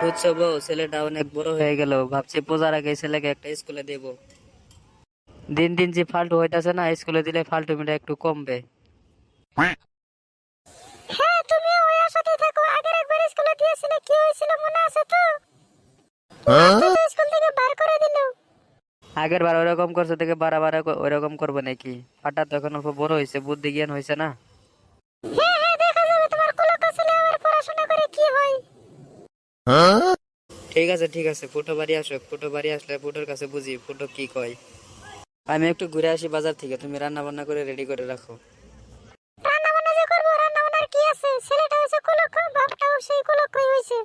বুঝছ বউ? ছেলেটা অনেক বড় হয়ে গেল। ভাবছি পূজার আগে ছেলেকে একটা স্কুলে দেব। দিন দিন যে ফাল্টু হইতাছে না স্কুলে দিলে ফাল্টু মিটা একটু কমবে। হ্যাঁ তুমি ওই আশাতেই থাকো। আগের একবার স্কুলে দিয়েছিলে কি হয়েছিল মনে আছে তো? স্কুল থেকে বার করে দিল। আগের বার ওরকম করছে থেকে বারা ওইরকম করবে নাকি? ফাটা তো এখন অল্প বড় হয়েছে বুদ্ধি জ্ঞান হয়েছে না? হ্যাঁ হ্যাঁ দেখা যাবে তোমার আবার পড়াশোনা করে কি হয়। ঠিক আছে ঠিক আছে ফুটো বাড়ি আসো ফুটো বাড়ি আসলে ফুটোর কাছে বুঝি ফুটো কি কয়। আমি একটু ঘুরে আসি বাজার থেকে তুমি রান্না বান্না করে রেডি করে রাখো। রান্না বান্না যে করব রান্না বান্নার কি আছে? ছেলেটা কুলক বাপটাও সেই কুলকই হয়েছে।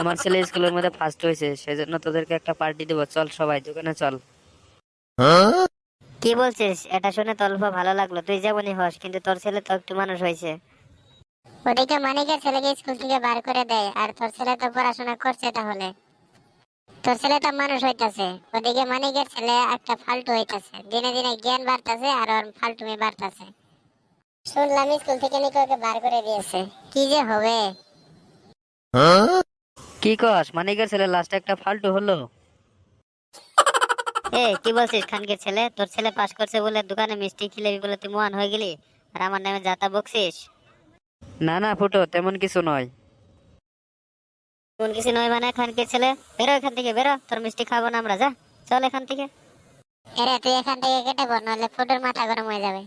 আমার ছেলে স্কুলের মধ্যে ফার্স্ট হয়েছে সেজন্য তোদেরকে একটা পার্টি দেবো। চল সবাই দোকানে চল। কি বলছিস? এটা শুনে তো অল্প ভালো লাগল। তুই যেমনই হস কিন্তু তোর ছেলে তো একটু মানুষ হয়েছে। ওদিকে মানিকের ছেলেকে স্কুল থেকে বার করে দেয়। আর তোর ছেলে তো পড়াশোনা করছে তাহলে। তোর ছেলে তো মানুষ হইতাছে। ওদিকে মানিকের ছেলে একটা ফালতু হইতাছে। দিনে দিনে জ্ঞান বাড়তাছে আর ওর ফালতুমি বাড়তাছে। শুনলাম স্কুল থেকে নাকি ওকে বার করে দিয়েছে। কি যে হবে? কি কস? মানিকের ছেলে লাস্টে একটা ফাল্টু হলো। এ কি বলছিস খানকের ছেলে? তোর ছেলে পাস করছে বলে দোকানে মিষ্টি খিলেবি বলে তুই মহান হয়ে গেলি? আর আমার নামে যাতা বকছিস? না না ফুটো তেমন কিছু নয়। কিছু নয় মানে ছেলে? বেরো এখান থেকে বেরো তোর মিষ্টি খাব না আমরা যা চল এখান থেকে। এরে তুই এখান থেকে কেটে পড় নাহলে ফুটোর মাথা গরম হয়ে যাবে।